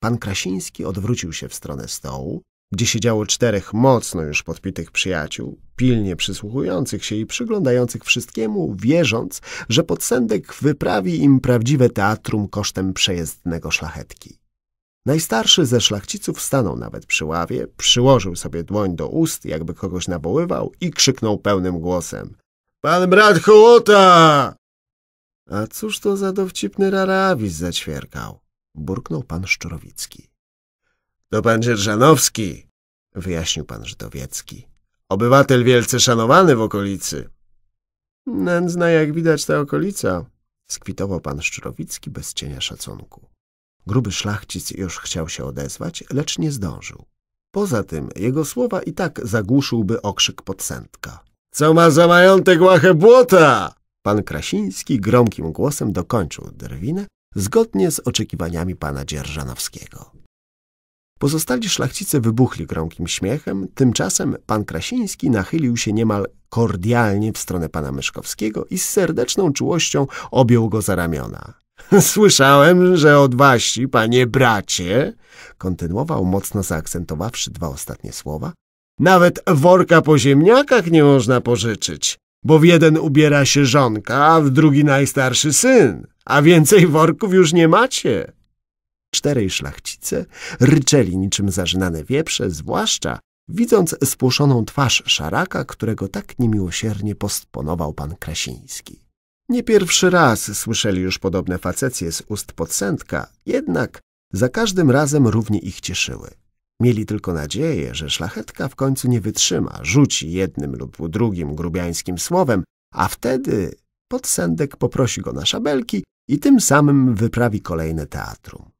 Pan Krasiński odwrócił się w stronę stołu, gdzie siedziało czterech mocno już podpitych przyjaciół, pilnie przysłuchujących się i przyglądających wszystkiemu, wierząc, że podsędek wyprawi im prawdziwe teatrum kosztem przejezdnego szlachetki. Najstarszy ze szlachciców stanął nawet przy ławie, przyłożył sobie dłoń do ust, jakby kogoś nawoływał i krzyknął pełnym głosem. — Pan brat Hołota! A cóż to za dowcipny rarawis zaćwierkał? — burknął pan Szczurowicki. — To pan Dzierżanowski — wyjaśnił pan Żydowiecki. — Obywatel wielce szanowany w okolicy. — Nędzna jak widać ta okolica — skwitował pan Szczurowicki bez cienia szacunku. Gruby szlachcic już chciał się odezwać, lecz nie zdążył. Poza tym jego słowa i tak zagłuszyłby okrzyk podsędka. — Co ma za majątek łachę błota? Pan Krasiński gromkim głosem dokończył drwinę, zgodnie z oczekiwaniami pana Dzierżanowskiego. Pozostali szlachcice wybuchli gromkim śmiechem, tymczasem pan Krasiński nachylił się niemal kordialnie w stronę pana Myszkowskiego i z serdeczną czułością objął go za ramiona. Słyszałem, że od waści, panie bracie, kontynuował mocno zaakcentowawszy dwa ostatnie słowa, nawet worka po ziemniakach nie można pożyczyć, bo w jeden ubiera się żonka, a w drugi najstarszy syn, a więcej worków już nie macie. Czterej szlachcice ryczeli niczym zażynane wieprze, zwłaszcza widząc spłoszoną twarz szaraka, którego tak niemiłosiernie postponował pan Krasiński. Nie pierwszy raz słyszeli już podobne facecje z ust podsędka, jednak za każdym razem równie ich cieszyły. Mieli tylko nadzieję, że szlachetka w końcu nie wytrzyma, rzuci jednym lub drugim grubiańskim słowem, a wtedy podsędek poprosi go na szabelki i tym samym wyprawi kolejne teatrum.